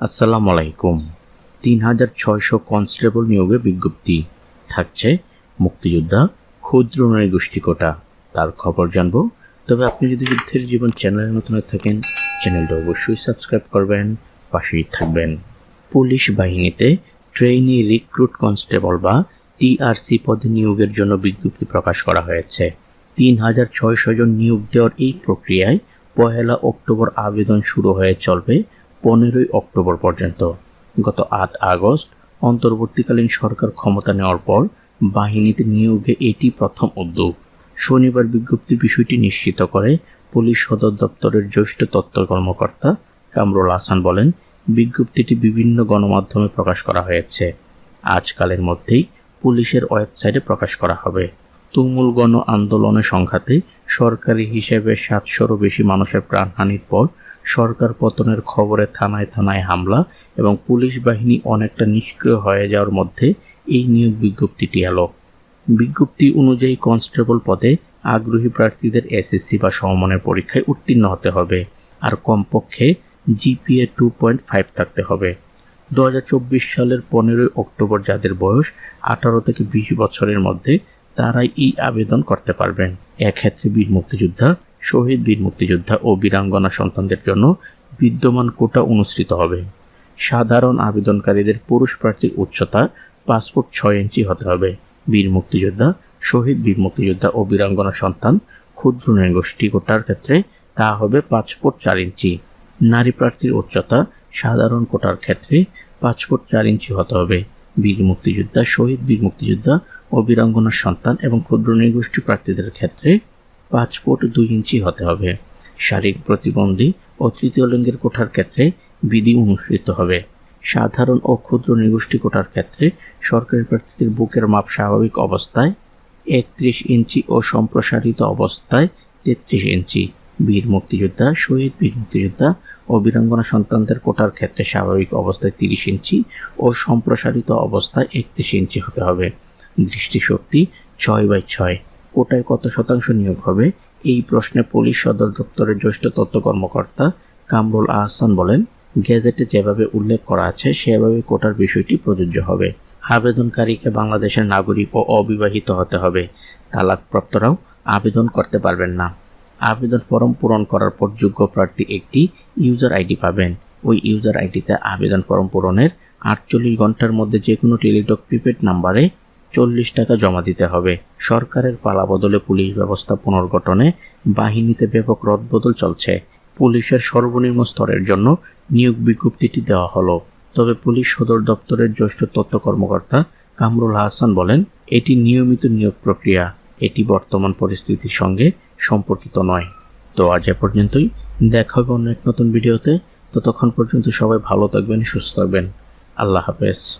আসসালামু আলাইকুম তিন হাজার ছয়শো কনস্টেবল নিয়োগে বিজ্ঞপ্তি। থাকছে মুক্তিযোদ্ধা ক্ষুদ্র নৃগোষ্ঠী কোটা। তার খবর জানব। তবে আপনি যদি যুদ্ধের জীবন চ্যানেলের নতুন থাকেন, চ্যানেলটা অবশ্যই সাবস্ক্রাইব করবেন, পাশেই থাকবেন। পুলিশ বাহিনীতে ট্রেইনি রিক্রুট কনস্টেবল বা টিআরসি পদে নিয়োগের জন্য বিজ্ঞপ্তি প্রকাশ করা হয়েছে। তিন হাজার ছয়শো জন নিয়োগ দেওয়ার এই প্রক্রিয়ায় পহেলা অক্টোবর আবেদন শুরু হয়ে চলবে পনেরোই অক্টোবর পর্যন্ত। গত আট আগস্ট অন্তর্বর্তীকালীন সরকার ক্ষমতা নেওয়ার পর বাহিনীতে নিয়োগে এটি প্রথম উদ্যোগ। শনিবার বিজ্ঞপ্তির বিষয়টি নিশ্চিত করে পুলিশ সদর দপ্তরের জ্যেষ্ঠ তত্ত্ব কর্মকর্তা কামরুল হাসান বলেন, বিজ্ঞপ্তিটি বিভিন্ন গণমাধ্যমে প্রকাশ করা হয়েছে। আজকালের মধ্যেই পুলিশের ওয়েবসাইটে প্রকাশ করা হবে। তুমুল গণ আন্দোলনের সংঘাতে সরকারি হিসেবে সাতশোরও বেশি মানুষের প্রাণহানির পর সরকার পতনের খবরে থানায় থানায় হামলা এবং পুলিশ বাহিনী অনেকটা নিষ্ক্রিয় হয়ে যাওয়ার মধ্যে এই নিয়োগ বিজ্ঞপ্তিটি এলো। বিজ্ঞপ্তি অনুযায়ী কনস্টেবল পদে আগ্রহী প্রার্থীদের এসএসসি বা সমমানের পরীক্ষায় উত্তীর্ণ হতে হবে আর কমপক্ষে জিপিএ টু পয়েন্ট ফাইভ থাকতে হবে। দু হাজার চব্বিশ সালের পনেরোই অক্টোবর যাদের বয়স আঠারো থেকে বিশ বছরের মধ্যে তারাই এই আবেদন করতে পারবেন। এক্ষেত্রে বীর মুক্তিযোদ্ধা শহীদ বীর মুক্তিযোদ্ধা ও বীরাঙ্গনা সন্তানদের জন্য বিদ্যমান কোটা অনুসৃত হবে। সাধারণ আবেদনকারীদের পুরুষ প্রার্থীর উচ্চতা পাসপোর্ট ছয় ইঞ্চি হতে হবে। বীর মুক্তিযোদ্ধা, শহীদ বীর মুক্তিযোদ্ধা ও বীরাঙ্গনা সন্তান ক্ষুদ্র নৃগোষ্ঠী কোটার ক্ষেত্রে তা হবে ফুট চার ইঞ্চি। নারী প্রার্থীর উচ্চতা সাধারণ কোটার ক্ষেত্রে পাঁচ চার ইঞ্চি হতে হবে। বীর মুক্তিযোদ্ধা, শহীদ বীর মুক্তিযোদ্ধা ও বীরাঙ্গনার সন্তান এবং ক্ষুদ্র নৃগোষ্ঠী প্রার্থীদের ক্ষেত্রে পাঁচ ফুট দুই ইঞ্চি হতে হবে। শারীরিক প্রতিবন্ধী ও তৃতীয় লিঙ্গের কোঠার ক্ষেত্রে বিধি অনুসৃত হবে। সাধারণ ও ক্ষুদ্র নৃগোষ্ঠী কোটার ক্ষেত্রে সরকারি প্রার্থীদের বুকের মাপ স্বাভাবিক অবস্থায় একত্রিশ ইঞ্চি ও সম্প্রসারিত অবস্থায় তেত্রিশ ইঞ্চি। বীর মুক্তিযোদ্ধা, শহীদ বীর মুক্তিযোদ্ধা ও বীরাঙ্গনা সন্তানদের কোটার ক্ষেত্রে স্বাভাবিক অবস্থায় তিরিশ ইঞ্চি ও সম্প্রসারিত অবস্থায় একত্রিশ ইঞ্চি হতে হবে। দৃষ্টিশক্তি ছয় বাই ছয়। কোটায় কত শতাংশ নিয়োগ হবে? এই প্রশ্নে পুলিশ সদর দপ্তরের জ্যেষ্ঠ তথ্য কর্মকর্তা কামরুল আহসান বলেন, গেজেটে যেভাবে উল্লেখ করা আছে, সেভাবে কোটার বিষয়টি প্রযোজ্য হবে। আবেদনকারীকে বাংলাদেশের নাগরিক ও অবিবাহিত হতে হবে। তালাকপ্রাপ্তরাও আবেদন করতে পারবেন না। আবেদন ফর্ম পূরণ করার পর যোগ্য প্রার্থী একটি ইউজার আইডি পাবেন। ওই ইউজার আইডিতে আবেদন ফর্ম পূরণের আটচল্লিশ ঘণ্টার মধ্যে যে কোনো টেলিটক প্রিপেড নাম্বারে চল্লিশ টাকা জমা দিতে হবে। সরকারের পালা বদলে পুলিশ ব্যবস্থা পুনর্গঠনে বাহিনীতে ব্যাপক রদবদল চলছে। পুলিশের সর্বনিম্ন স্তরের জন্য নিয়োগ বিজ্ঞপ্তিটি দেওয়া হলো। তবে পুলিশ সদর দপ্তরের জ্যেষ্ঠ তথ্য কর্মকর্তা কামরুল হাসান বলেন, এটি নিয়মিত নিয়োগ প্রক্রিয়া। এটি বর্তমান পরিস্থিতির সঙ্গে সম্পর্কিত নয়। তো আজ এ পর্যন্তই। দেখা হবে অন্য এক নতুন ভিডিওতে। ততক্ষণ পর্যন্ত সবাই ভালো থাকবেন, সুস্থ থাকবেন। আল্লাহ হাফেজ।